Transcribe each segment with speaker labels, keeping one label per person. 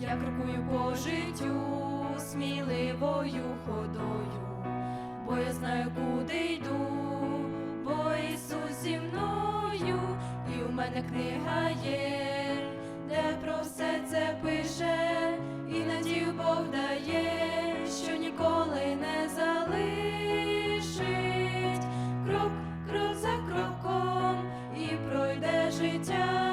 Speaker 1: Я крокую по життю сміливою ходою, бо я знаю, куди йду, бо Ісус зі мною, і у мене книга є, де про все це пише, і надію Бог дає, що ніколи не залишить. Крок, крок за кроком, і пройде життя,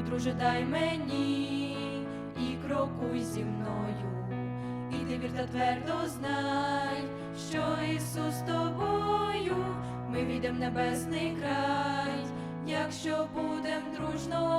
Speaker 1: Руку, друже, дай мені і крокуй зі мною. І ти вір та твердо знай, що Ісус тобою, ми війдем в небесний край, якщо будем дружно